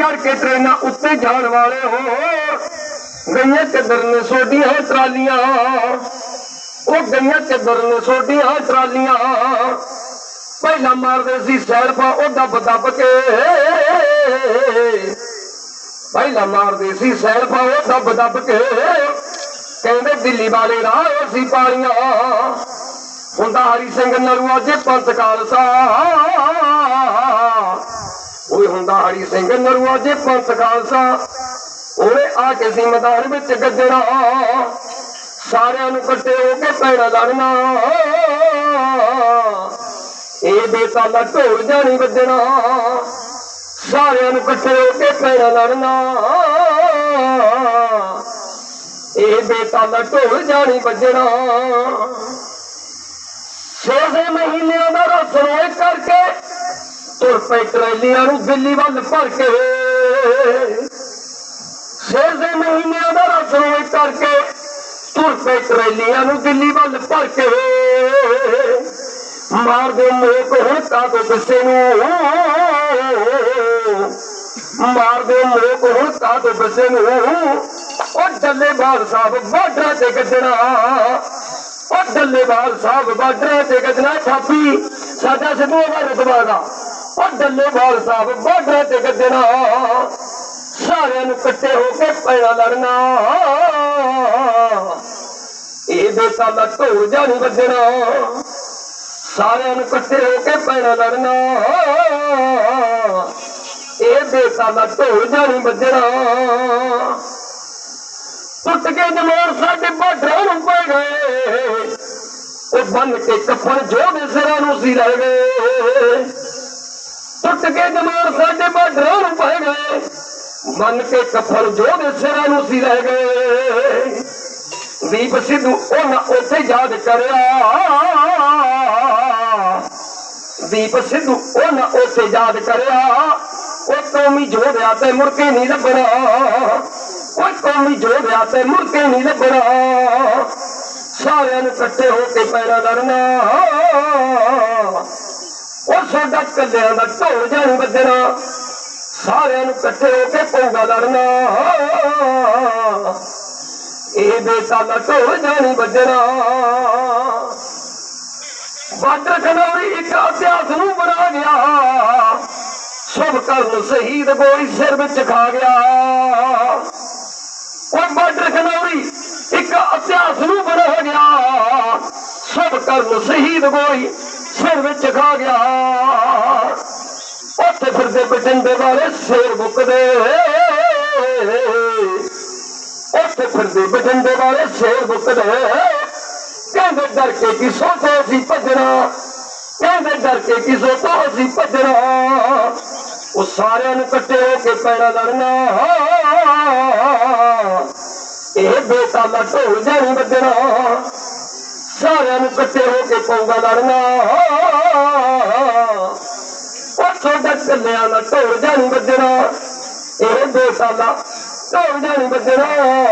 ਚੜ ਕੇ ਟ੍ਰੇਨਾਂ ਉੱਤੇ ਜਾਣ ਵਾਲੇ ਹੋ। ਗਈਆਂ ਕਿੱਧਰ ਨੇ ਸੋਡੀਆਂ ਟਰਾਲੀਆਂ। ਉਹ ਗਈਆਂ ਕਿੱਧਰ ਨੇ ਸੋਡੀਆਂ ਟਰਾਲੀਆਂ। ਪਹਿਲਾਂ ਮਾਰਦੇ ਸੀ ਸੈਲਫਾ ਉਹ ਦੱਬ ਦੱਬ ਕੇ। ਪਹਿਲਾਂ ਮਾਰਦੇ ਸੀ ਸੈਲਫਾ ਉਹ ਦੱਬ ਦੱਬ ਕੇ। ਕਹਿੰਦੇ ਦਿੱਲੀ ਵਾਲੇ ਰਾਹ ਸੀ ਪਾਲੀਆਂ ਹੁੰਦਾ ਹਰੀ ਸਿੰਘ ਨਰੂਆ ਜੇ ਪੰਥ ਖਾਲਸਾ ਹੁੰਦਾ ਹਰੀ ਸਿੰਘ ਨਰੂਆ ਜੇ ਪੰਥ ਖਾਲਸਾ। ਉਹਨੇ ਆ ਕੇ ਸੀ ਮੈਦਾਨ ਵਿੱਚ ਗੱਜਣਾ। ਸਾਰਿਆਂ ਨੂੰ ਕੱਟੇ ਹੋ ਕੇ ਪੈਣਾ ਲੜਨਾ। ਇਹ ਬੇਤਾਲਾ ਢੋਲ ਜਾਣੀ ਵੱਜਣਾ। ਸਾਰਿਆਂ ਨੂੰ ਇਕੱਠੇ ਹੋ ਕੇ ਪੈਣਾ ਲੜਨਾ। ਇਹ ਬੇਤਾਲਾ ਢੋਲ ਜਾਣੀ ਵੱਜਣਾ। ਛੇ ਛੇ ਮਹੀਨਿਆਂ ਦਾ ਰਸੋਏ ਕਰਕੇ ਪਏ ਟਰੈਲੀਆਂ ਨੂੰ ਦਿੱਲੀ ਵੱਲ ਭਰ ਕੇ ਛੇ ਛੇ ਮਹੀਨਿਆਂ ਦਾ ਰਸੋਏ ਕਰਕੇ ਤੁਰ ਪਏ ਟਰੈਲੀਆਂ ਨੂੰ ਦਿੱਲੀ ਵੱਲ ਭਰ ਕੇ ਮਾਰ ਦੇ ਮੋਕ ਹੁਣ ਕਾਦੋ ਕਿਸੇ ਨੂੰ? ਮਾਰ ਦੇ ਮੋਕ ਹੁਣ ਕਾਦੋ ਕਿਸੇ ਨੂੰ? ਉਹ ਡੱਲੇਵਾਲ ਸਾਹਿਬ ਬਾਰਡਰਾਂ ਤੇ ਗੱਜਣਾ। ਉਹ ਡੱਲੇਵਾਲ ਸਾਹਿਬ ਬਾਰਡਰਾਂ ਤੇ ਗੱਜਣਾ। ਛਾਪੀ, ਸਾਡਾ ਸਿੱਧੂ ਦਾ ਰਤਬਾ ਦਾ। ਉਹ ਡੱਲੇਵਾਲ ਸਾਹਿਬ ਬਾਰਡਰਾਂ ਤੇ ਗੱਜਣਾ ਸਾਰਿਆਂ ਨੂੰ ਇਕੱਠੇ ਹੋ ਕੇ ਪੈਣਾ ਲੜਨਾ। ਇਹ ਬੇਤਾਲਾ ਢੋਲ ਜਾਣੀ ਵੱਜਣਾ। ਸਾਰਿਆਂ ਨੂੰ ਇਕੱਠੇ ਹੋ ਕੇ ਪੈਣਾ ਲੜਨਾ। ਇਹ ਬੇਤਾਲਾ ਢੋਲ ਜਾਣੀ ਵੱਜਣਾ। ਟੁੱਟ ਕੇ ਜਮੋਰ ਸਾਡੇ ਬਾਡਰਾਂ ਨੂੰ ਪੈ ਗਏ। ਉਹ ਬੰਨ ਕੇ ਕਫਨ ਜੋਦੇ ਸਿਰਾਂ ਨੂੰ ਸੀ ਲੈ ਗਏ। ਟੁੱਟ ਕੇ ਜਮੋਰ ਸਾਡੇ ਬਾਡਰਾਂ ਨੂੰ ਪੈ ਗਏ ਬੰਨ ਕੇ ਕਫਨ ਜੋਦੇ ਸਿਰਾਂ ਨੂੰ ਸੀ ਲੈ ਗਏ। ਦੀਪ ਸਿੱਧੂ ਉਹਨਾਂ ਉੱਥੇ ਯਾਦ ਕਰਿਆ। ਦੀਪ ਸਿੱਧੂ ਉਹਨਾਂ ਉੱਥੇ ਯਾਦ ਕਰਿਆ। ਉਹ ਕੌਮੀ ਜੋਧਿਆ ਤੇ ਮੁੜ ਕੇ ਨਹੀਂ ਲੱਭਣਾ। ਉਹ ਕੌਮੀ ਜੋਧਿਆ ਤੇ ਮੁੜ ਕੇ ਨਹੀਂ ਲੱਭਣਾ। ਸਾਰਿਆਂ ਨੂੰ ਇਕੱਠੇ ਹੋ ਕੇ ਪੈਰਾਂ ਲੜਨਾ। ਉਹ ਸਾਡਾ ਕੱਲਿਆਂ ਦਾ ਢੋਲ ਜਾਣੀ ਵੱਜਣਾ। ਸਾਰਿਆਂ ਨੂੰ ਇਕੱਠੇ ਹੋ ਕੇ ਪਊਗਾ ਲੜਨਾ। ਇਹ ਬੇਟਾ ਦਾ ਢੋਲ ਜਾਣੀ ਵੱਜਣਾ। ਬਾਦਰ ਖਨੌਰੀ ਇੱਕ ਇਤਿਹਾਸ ਨੂੰ ਬਣਾ ਗਿਆ। ਸਭ ਕਰਨ ਸ਼ਹੀਦ ਗੋਲੀ ਸਿਰ ਵਿੱਚ ਖਾ ਗਿਆ। ਉਹ ਬਾਰਡਰ ਖਨੌਰੀ ਇੱਕ ਇਤਿਹਾਸ ਨੂੰ ਬਣਾ ਗਿਆ। ਸਭ ਕਰਨ ਸ਼ਹੀਦ ਗੋਲੀ ਸਿਰ ਵਿੱਚ ਖਾ ਗਿਆ ਉੱਥੇ ਫਿਰਦੇ ਬਟੰਡੇ ਵਾਲੇ ਸ਼ੇਰ ਮੁੱਕਦੇ ਉੱਥੇ ਫਿਰਦੇ ਬਟੰਡੇ ਵਾਲੇ ਸ਼ੇਰ ਮੁੱਕਦੇ ਕਹਿੰਦੇ ਡਰ ਕੇ ਕਿਸੋਂ ਤੋਂ ਅਸੀਂ ਭੱਜਣਾ ਕਹਿੰਦੇ ਡਰ ਕੇ ਕਿਸੋਂ ਤੋਂ ਅਸੀਂ ਭੱਜਣਾ ਉਹ ਸਾਰਿਆਂ ਨੂੰ ਇਕੱਠੇ ਹੋ ਕੇ ਪੈਣਾ ਲੜਨਾ ਇਹ ਬੇਤਾਲਾ ਢੋਲ ਜਾਣੀ ਵੱਜਣਾ ਸਾਰਿਆਂ ਨੂੰ ਇਕੱਠੇ ਹੋ ਕੇ ਪਊਗਾ ਲੜਨਾ। ਉਹ ਤੁਹਾਡਾ ਕੱਲਿਆਂ ਦਾ ਢੋਲ ਜਾਣੀ ਵੱਜਣਾ। ਇਹ ਦੋ ਬੇਤਾਲਾ ਢੋਲ ਜਾਣੀ ਵੱਜਣਾ।